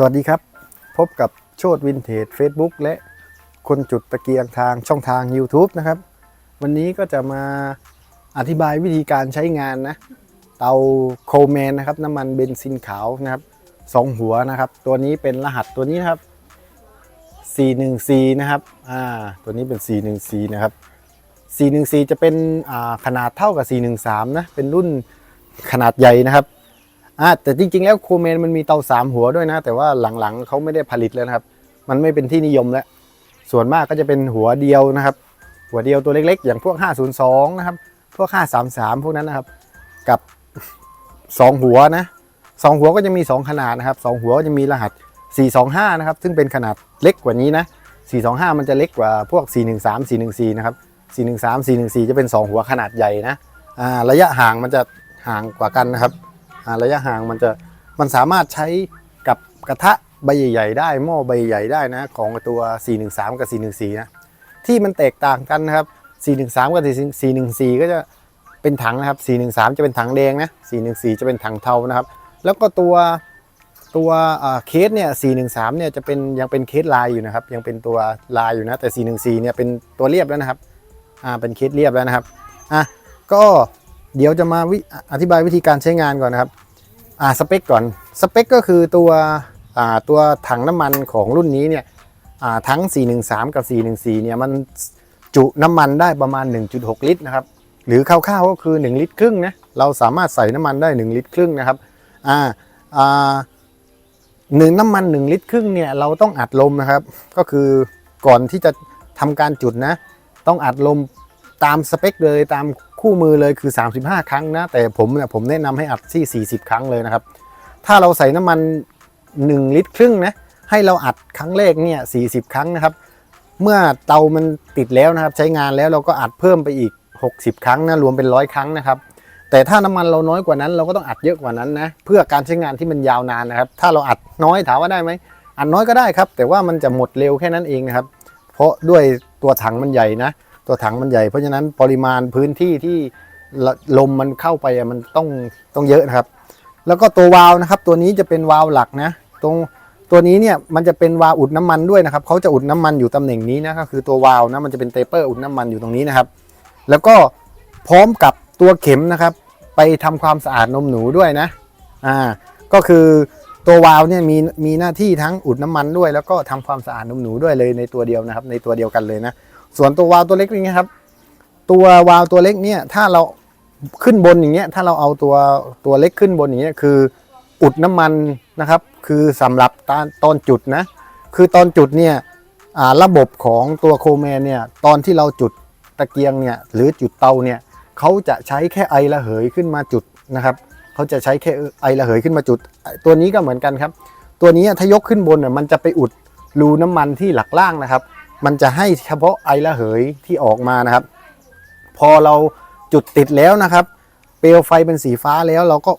สวัสดีครับ พบกับโชดวินเทจ Facebook และคนจุดตะเกียงทางช่องทาง YouTube นะครับ วันนี้ก็จะมาอธิบายวิธีการใช้งานนะ เตาโคลแมนนะครับ น้ำมันเบนซินขาวนะครับสองหัวนะครับ ตัวนี้เป็นรหัสตัวนี้นะครับ 414 นะครับอ่าตัวนี้เป็น 414 นะครับ 414 จะเป็นอ่าขนาดเท่ากับ 413 นะ เป็นรุ่นขนาดใหญ่นะครับ อ่าแต่จริง ๆ แล้วโคเมนมันมีเตาสามหัวด้วยนะ แต่ว่าหลังๆเขาไม่ได้ผลิตแล้วนะครับ มันไม่เป็นที่นิยมแล้ว ส่วนมากก็จะเป็นหัวเดียวนะครับ หัวเดียวตัวเล็กๆ อย่างพวก 502 นะครับ พวก 533 พวกนั้นนะครับ กับ 2 หัวนะสองหัวก็จะมี 2 ขนาดนะครับสองหัวก็จะมีรหัส 425 นะครับ ซึ่งเป็นขนาดเล็กกว่านี้นะ 425 มันจะเล็กกว่าพวก 413 414 นะครับ 413 414 จะเป็น 2 หัวขนาดใหญ่นะ อ่า ระยะห่างมันจะห่างกว่ากันนะครับาระยะห่างมันจะมันสามารถใช้กับกระทะใบใหญ่ๆได้หม้อใบใหญ่ได้นะ ของตัว 413 กับ 414 นะ ที่มันแตกต่างกันนะครับ 413 กับ 414 ก็จะเป็นถังนะครับ 413 จะเป็นถังแดงนะ 414 จะเป็นถังเทานะครับ แล้วก็ตัวตัวเคสเนี่ย 413 เนี่ยจะเป็นยังเป็นเคสลายอยู่นะครับ ยังเป็นตัวลายอยู่นะ แต่ 414 เนี่ยเป็นตัวเรียบแล้วนะครับ อ่า เป็นเคสเรียบแล้วนะครับ อะ ก็ เดี๋ยวจะมาวิอธิบายวิธีการใช้งานก่อนนะครับอ่าสเปคก่อนสเปคก็คือตัวอ่าตัวถังน้ำมันของรุ่นนี้เนี่ยอ่าทั้ง 413 กับ 414 เนี่ยมันจุน้ำมันได้ประมาณ 1.6 ลิตรนะครับหรือคร่าวๆก็คือ 1 ลิตรครึ่งนะเราสามารถใส่น้ำมันได้ 1 ลิตรครึ่งนะครับอ่าอ่าหนึ่งน้ำมัน 1 ลิตรครึ่งเนี่ยเราต้องอัดลมนะครับ ก็คือก่อนที่จะทำการจุดนะ ต้องอัดลมตามสเปคเลยตาม คู่มือเลยคือ 35 ครั้งนะ แต่ผมเนี่ยผมแนะนำให้อัดที่ 40 ครั้งเลยนะครับ ถ้าเราใส่น้ำมัน 1 ลิตรครึ่งนะ ให้เราอัดครั้งแรกเนี่ย40ครั้งนะครับ เมื่อเตามันติดแล้วนะครับ ใช้งานแล้วเราก็อัดเพิ่มไปอีก 60 ครั้งนะรวมเป็นร้อยครั้งนะครับ แต่ถ้าน้ำมันเราน้อยกว่านั้น เราก็ต้องอัดเยอะกว่านั้นนะเพื่อการใช้งานที่มันยาวนานนะครับ ถ้าเราอัดน้อยถามว่าได้ไหมอัดน้อยก็ได้ครับ แต่ว่ามันจะหมดเร็วแค่นั้นเองนะครับ เพราะด้วยตัวถังมันใหญ่นะ ตัวถังมันใหญ่เพราะฉะนั้นปริมาณพื้นที่ที่ลมมันเข้าไปมันต้องต้องเยอะนะครับ แล้วก็ตัววาล์วนะครับ ตัวนี้จะเป็นวาล์วหลักนะตรงตัวนี้เนี่ยมันจะเป็นวาล์วอุดน้ำมันด้วยนะครับเขาจะอุดน้ำมันอยู่ตำแหน่งนี้นะก็คือตัววาล์วนะมันจะเป็นเตเปอร์อุดน้ำมันอยู่ตรงนี้นะครับ แล้วก็พร้อมกับตัวเข็มนะครับ ไปทำความสะอาดนมหนูด้วยนะอ่าก็คือตัววาล์วเนี่ยมีมีหน้าที่ทั้งอุดน้ำมันด้วย แล้วก็ทำความสะอาดนมหนูด้วยเลยในตัวเดียวนะครับ ในตัวเดียวกันเลยนะ ส่วนตัววาล์วตัวเล็กนี่ครับ ตัววาล์วตัวเล็กเนี่ยถ้าเราขึ้นบนอย่างเงี้ยถ้าเราเอาตัวตัวเล็กขึ้นบนอย่างเงี้ยคืออุดน้ำมันนะครับ คือสำหรับตอนตอนจุดนะคือตอนจุดเนี่ยระบบของตัวโคแมนเนี่ยตอนที่เราจุดตะเกียงเนี่ยหรือจุดเตาเนี่ยเขาจะใช้แค่ไอระเหยขึ้นมาจุดนะครับเขาจะใช้แค่ไอระเหยขึ้นมาจุด ตัวนี้ก็เหมือนกันครับ ตัวนี้ถ้ายกขึ้นบนน่ะมันจะไปอุดรูน้ำมันที่หลักล่างนะครับ มันจะให้เฉพาะไอระเหยที่ออกมานะครับ พอเราจุดติดแล้วนะครับ เปลวไฟเป็นสีฟ้าแล้วเราก็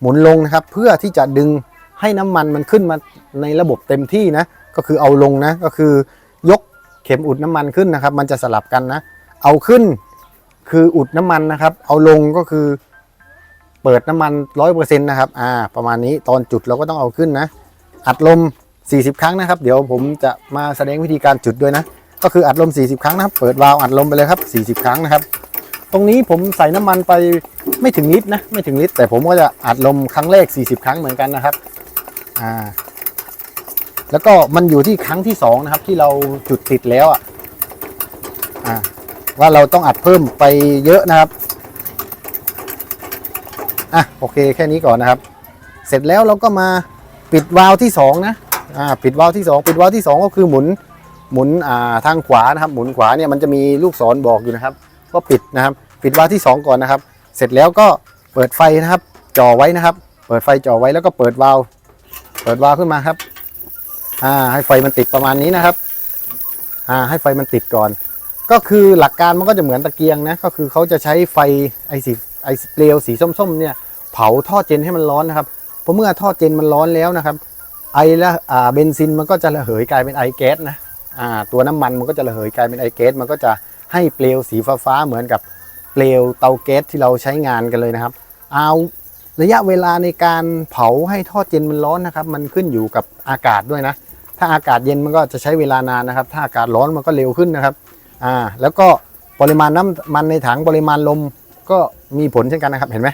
หมุนลงนะครับ เพื่อที่จะดึงให้น้ำมันมันขึ้นมาในระบบเต็มที่นะ ก็คือเอาลงนะ ก็คือยกเข็มอุดน้ำมันขึ้นนะครับ มันจะสลับกันนะ เอาขึ้นคืออุดน้ำมันนะครับ เอาลงก็คือเปิดน้ำมันร้อยเปอร์เซ็นต์นะครับ อ่า ประมาณนี้ตอนจุดเราก็ต้องเอาขึ้นนะ อัดลม 40 ครั้งนะครับ เดี๋ยวผมจะมาแสดงวิธีการจุดด้วยนะ ก็คืออัดลม 40 ครั้งนะครับ เปิดวาล์วอัดลมไปเลยครับ 40 ครั้งนะครับ ตรงนี้ผมใส่น้ำมันไปไม่ถึงลิตรนะ ไม่ถึงลิตร แต่ผมก็จะอัดลมครั้งแรก 40 ครั้งเหมือนกันนะครับ อ่า แล้วก็มันอยู่ที่ครั้งที่2นะครับที่เราจุดติดแล้วอะ อ่า ว่าเราต้องอัดเพิ่มไปเยอะนะครับ อะโอเคแค่นี้ก่อนนะครับ เสร็จแล้วเราก็มาปิดวาล์วที่2นะ อ่าปิดวาล์วที่ 2 ปิดวาล์วที่ 2 ก็คือหมุนหมุนอ่าทางขวานะครับ หมุนขวาเนี่ยมันจะมีลูกศรบอกอยู่นะครับ ก็ปิดนะครับ ปิดวาล์วที่ 2 ก่อนนะครับ เสร็จแล้วก็เปิดไฟนะครับ จ่อไว้นะครับ เปิดไฟจ่อไว้แล้วก็เปิดวาล์วเปิดวาล์วขึ้นมาครับอ่าให้ไฟมันติดประมาณนี้นะครับอ่าให้ไฟมันติดก่อน ก็คือหลักการมันก็จะเหมือนตะเกียงนะก็คือเขาจะใช้ไฟไอสีไอเปลวสีส้มๆเนี่ยเผาท่อเจนให้มันร้อนนะครับเพราะเมื่อท่อเจนมันร้อนแล้วนะครับ ไอละอ่าเบนซินมันก็จะระเหยกลายเป็นไอแก๊สนะอ่าตัวน้ำมันมันก็จะระเหยกลายเป็นไอแก๊สมันก็จะให้เปลวสีฟ้าๆเหมือนกับเปลวเตาแก๊สที่เราใช้งานกันเลยนะครับ เอาระยะเวลาในการเผาให้ท่อเจนมันร้อนนะครับ มันขึ้นอยู่กับอากาศด้วยนะ ถ้าอากาศเย็นมันก็จะใช้เวลานานนะครับ ถ้าอากาศร้อนมันก็เร็วขึ้นนะครับอ่าแล้วก็ปริมาณน้ำมันในถังปริมาณลมก็มีผลเช่นกันนะครับเห็นไหม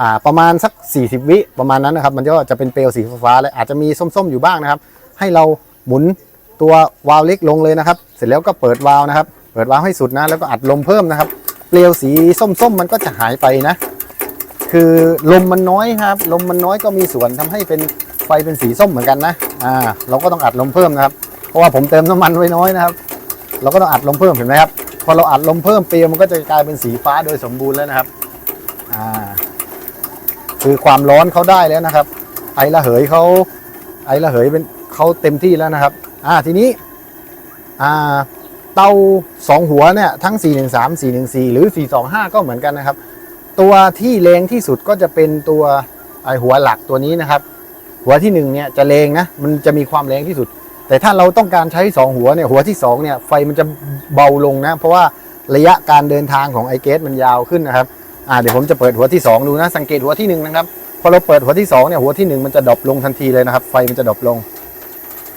อ่าประมาณสัก 40 วิประมาณนั้นนะครับ มันก็จะเป็นเปลวสีฟ้าๆและอาจจะมีส้มๆอยู่บ้างนะครับ ให้เราหมุนตัววาล์วเล็กลงเลยนะครับ เสร็จแล้วก็เปิดวาล์วนะครับ เปิดวาล์วให้สุดนะแล้วก็อัดลมเพิ่มนะครับ เปลวสีส้มๆ มันก็จะหายไปนะ คือลมมันน้อยครับ ลมมันน้อยก็มีส่วนทำให้เป็นไฟเป็นสีส้มเหมือนกันนะอ่าเราก็ต้องอัดลมเพิ่มนะครับ เพราะว่าผมเติมน้ำมันไว้น้อยนะครับ เราก็ต้องอัดลมเพิ่มเห็นไหมครับพอเราอัดลมเพิ่มเปลวมันก็จะกลายเป็นสีฟ้าโดยสมบูรณ์แล้วนะครับอ่า คือความร้อนเขาได้แล้วนะครับ ไอระเหยเขาไอระเหยเป็นเขาเต็มที่แล้วนะครับอ่าทีนี้อ่าเตาสองหัวเนี่ยทั้ง 413 414 หรือ 425 ก็เหมือนกันนะครับ ตัวที่แรงที่สุดก็จะเป็นตัวไอหัวหลักตัวนี้นะครับ หัวที่หนึ่งเนี่ยจะแรงนะมันจะมีความแรงที่สุด แต่ถ้าเราต้องการใช้ 2 หัวเนี่ยหัวที่2เนี่ยไฟมันจะเบาลงนะเพราะว่าระยะการเดินทางของไอเกสมันยาวขึ้นนะครับ อ่าเดี๋ยวผมจะเปิดหัวที่ 2 ดูนะ สังเกตหัวที่1นะครับพอเราเปิดหัวที่2เนี่ยหัวที่ 1 มันจะดรอปลงทันทีเลยนะครับ ไฟมันจะดรอปลง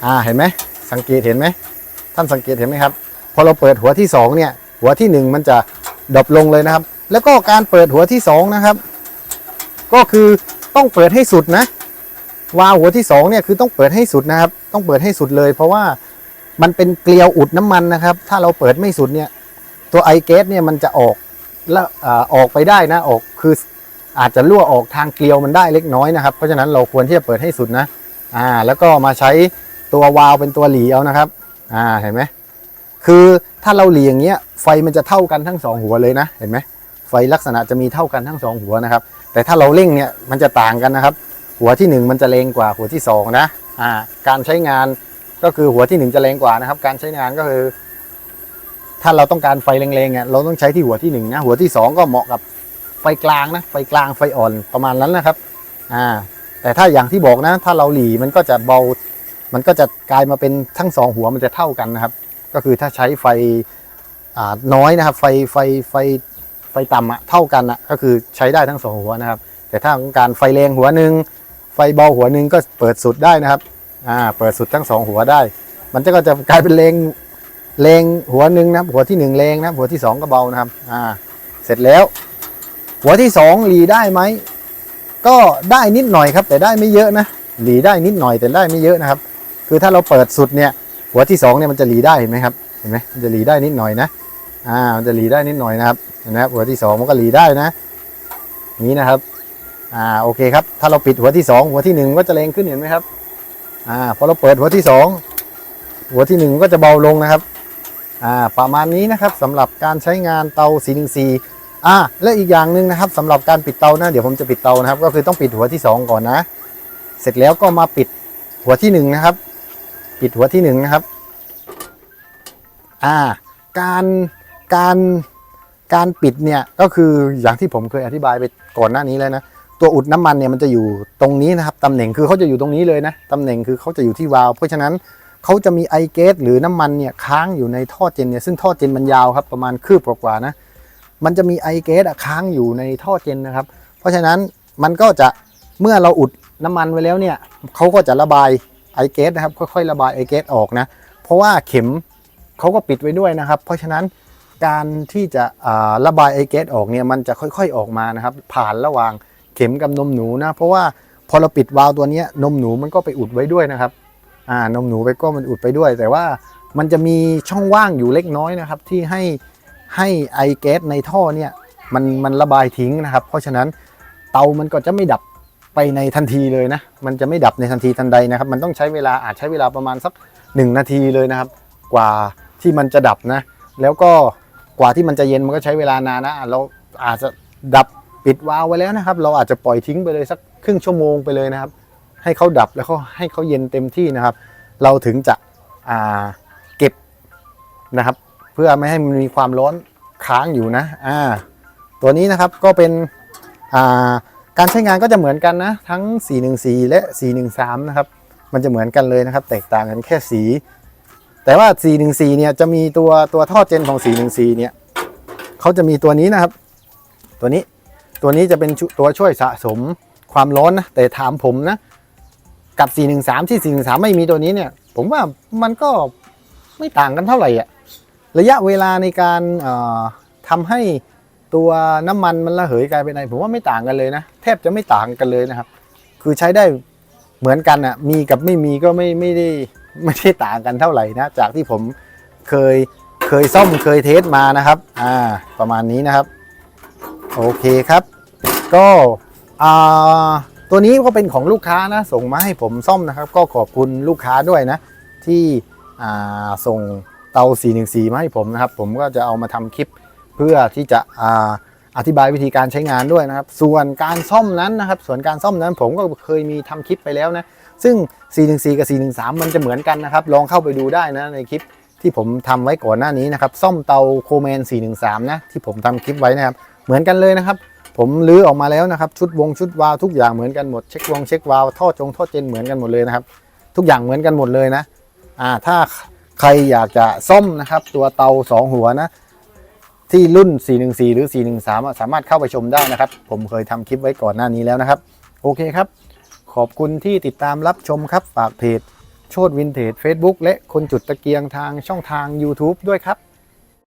อ่าเห็นไหมสังเกตเห็นไหมท่านสังเกตเห็นไหมครับ พอเราเปิดหัวที่2เนี่ยหัวที่ 1 มันจะดรอปลงเลยนะครับ แล้วก็การเปิดหัวที่2นะครับ ก็คือต้องเปิดให้สุดนะวาล์วหัวที่2เนี่ยคือต้องเปิดให้สุดนะครับ ต้องเปิดให้สุดเลย เพราะว่ามันเป็นเกลียวอุดน้ำมันนะครับ ถ้าเราเปิดไม่สุดเนี่ยตัวไอแก๊สเนี่ยมันจะออก แล้วออกไปได้นะออกคืออาจจะรั่วออกทางเกลียวมันได้เล็กน้อยนะครับ เพราะฉะนั้นเราควรที่จะเปิดให้สุดนะอ่าแล้วก็มาใช้ตัววาล์วเป็นตัวหลีเอานะครับอ่าเห็นไหมคือถ้าเราหลีอย่างเงี้ยไฟมันจะเท่ากันทั้งสองหัวเลยนะเห็นไหมไฟลักษณะจะมีเท่ากันทั้งสองหัวนะครับ แต่ถ้าเราเร่งเนี่ยมันจะต่างกันนะครับ หัวที่หนึ่งมันจะแรงกว่าหัวที่สองนะอ่าการใช้งานก็คือหัวที่หนึ่งจะแรงกว่านะครับ การใช้งานก็คือ ถ้าเราต้องการไฟแรงๆเนี่ยเราต้องใช้ที่หัวที่หนึ่งนะหัวที่สองก็เหมาะกับไฟกลางนะไฟกลางไฟอ่อนประมาณนั้นนะครับอ่าแต่ถ้าอย่างที่บอกนะ ถ้าเราหลีมันก็จะเบา มันก็จะกลายมาเป็นทั้งสองหัวมันจะเท่ากันนะครับ ก็คือถ้าใช้ไฟอ่าน้อยนะครับ ไฟไฟไฟไฟต่ำอะเท่ากันอะก็คือใช้ได้ทั้งสองหัวนะครับ แต่ถ้าต้องการไฟแรงหัวหนึ่งไฟเบาหัวหนึ่งก็เปิดสุดได้นะครับอ่าเปิดสุดทั้งสองหัวได้ มันจะก็จะกลายเป็นแรง แรงหัวหนึ่งนะหัวที่หนึ่งแรงนะหัวที่สองก็เบานะครับอ่าเสร็จแล้ว หัวที่สองหลีได้ไหมก็ได้นิดหน่อยครับ แต่ได้ไม่เยอะนะหลีได้นิดหน่อยแต่ได้ไม่เยอะนะครับ คือถ้าเราเปิดสุดเนี่ย หัวที่สองเนี่ยมันจะหลีได้เห็นไหมครับเห็นไหมมันจะหลีได้นิดหน่อยนะอ่ามันจะหลีได้นิดหน่อยนะครับเห็นไหมครับหัวที่สองมันก็หลีได้นะนี้นะครับอ่าโอเคครับ ถ้าเราปิดหัวที่สองหัวที่หนึ่งก็จะแรงขึ้นเห็นไหมครับอ่าพอเราเปิดหัวที่สองหัวที่หนึ่งก็จะเบาลงนะครับ อ่าประมาณนี้นะครับสำหรับการใช้งานเตา414อ่าและอีกอย่างหนึ่งนะครับสำหรับการปิดเตานะเดี๋ยวผมจะปิดเตานะครับ ก็คือต้องปิดหัวที่สองก่อนนะ เสร็จแล้วก็มาปิดหัวที่หนึ่งนะครับ ปิดหัวที่หนึ่งนะครับอ่าการการการปิดเนี่ยก็คืออย่างที่ผมเคยอธิบายไปก่อนหน้านี้แล้วนะตัวอุดน้ำมันเนี่ยมันจะอยู่ตรงนี้นะครับตำแหน่งคือเขาจะอยู่ตรงนี้เลยนะตำแหน่งคือเขาจะอยู่ที่วาล์วเพราะฉะนั้น เขาจะมีไอเกสหรือน้ำมันเนี่ยค้างอยู่ในท่อเจนเนี่ยซึ่งท่อเจนมันยาวครับประมาณคืบกว่าๆนะมันจะมีไอเกสค้างอยู่ในท่อเจนนะครับ เพราะฉะนั้นมันก็จะเมื่อเราอุดน้ำมันไว้แล้วเนี่ยเขาก็จะระบายไอเกสนะครับค่อยๆระบายไอเกสออกนะเพราะว่าเข็มเขาก็ปิดไว้ด้วยนะครับ เพราะฉะนั้นการที่จะระบายไอเกสออกเนี่ยมันจะค่อยๆออกมานะครับ ผ่านระหว่างเข็มกับนมหนูนะเพราะว่าพอเราปิดวาล์วตัวนี้นมหนูมันก็ไปอุดไว้ด้วยนะครับ อ่านมหนูไปก็มันอุดไปด้วย แต่ว่ามันจะมีช่องว่างอยู่เล็กน้อยนะครับ ที่ให้ให้ไอแก๊สในท่อเนี่ยมันมันระบายทิ้งนะครับ เพราะฉะนั้นเตามันก็จะไม่ดับไปในทันทีเลยนะ มันจะไม่ดับในทันทีทันใดนะครับ มันต้องใช้เวลาอาจใช้เวลาประมาณสักหนึ่งนาทีเลยนะครับ กว่าที่มันจะดับนะ แล้วก็กว่าที่มันจะเย็นมันก็ใช้เวลานานนะอะเราอาจจะดับปิดวาล์วไว้แล้วนะครับ เราอาจจะปล่อยทิ้งไปเลยสักครึ่งชั่วโมงไปเลยนะครับ ให้เขาดับแล้วก็ให้เขาเย็นเต็มที่นะครับ เราถึงจะเก็บนะครับ เพื่อไม่ให้มันมีความร้อนค้างอยู่นะอ่าตัวนี้นะครับก็เป็นาการใช้งานก็จะเหมือนกันนะ ทั้ง 414 และ 413 นะครับ มันจะเหมือนกันเลยนะครับ แตกต่างกันแค่สี แต่ว่า 414 เนี่ยจะมีตัวตัวท่อเจนของ 414 เนี่ยเขาจะมีตัวนี้นะครับ ตัวนี้ตัวนี้จะเป็นตัวช่วยสะสมความร้อนนะแต่ถามผมนะ กับ 413 ที่ 413 ไม่มีตัวนี้เนี่ย ผมว่ามันก็ไม่ต่างกันเท่าไหร่อะระยะเวลาในการเอ่อทำให้ตัวน้ำมันมันระเหยกลายเป็นไอผมว่าไม่ต่างกันเลยนะ แทบจะไม่ต่างกันเลยนะครับ คือใช้ได้เหมือนกันอะมีกับไม่มีก็ไม่ไม่ได้ไม่ได้ต่างกันเท่าไหร่นะ จากที่ผมเคยเคยซ่อมเคยเทสมานะครับ อ่า ประมาณนี้นะครับ โอเคครับ ก็อ่า ตัวนี้ก็เป็นของลูกค้านะ ส่งมาให้ผมซ่อมนะครับ ก็ขอบคุณลูกค้าด้วยนะ ที่อ่าส่งเตา 414 มาให้ผมนะครับ ผมก็จะเอามาทำคลิปเพื่อที่จะออธิบายวิธีการใช้งานด้วยนะครับ ส่วนการซ่อมนั้นนะครับ ส่วนการซ่อมนั้นผมก็เคยมีทำคลิปไปแล้วนะ ซึ่ง 414 กับ 413 มันจะเหมือนกันนะครับ ลองเข้าไปดูได้นะในคลิปที่ผมทำไว้ก่อนหน้านี้นะครับ ซ่อมเตาโคแมน 413 นะ ที่ผมทำคลิปไว้นะครับ เหมือนกันเลยนะครับ ผมลื้อออกมาแล้วนะครับ ชุดวงชุดวาล์วทุกอย่างเหมือนกันหมดเช็ควงเช็ควาล์วท่อจงท่อเจนเหมือนกันหมดเลยนะครับ ทุกอย่างเหมือนกันหมดเลยนะอ่าถ้าใครอยากจะซ่อมนะครับ ตัวเตา 2 หัวนะ ที่รุ่น 414 หรือ 413อะสามารถเข้าไปชมได้นะครับ ผมเคยทำคลิปไว้ก่อนหน้านี้แล้วนะครับ โอเคครับ ขอบคุณที่ติดตามรับชมครับ ฝากเพจ โชดวินเทจ Facebook และคนจุดตะเกียงทางช่องทาง YouTube ด้วยครับ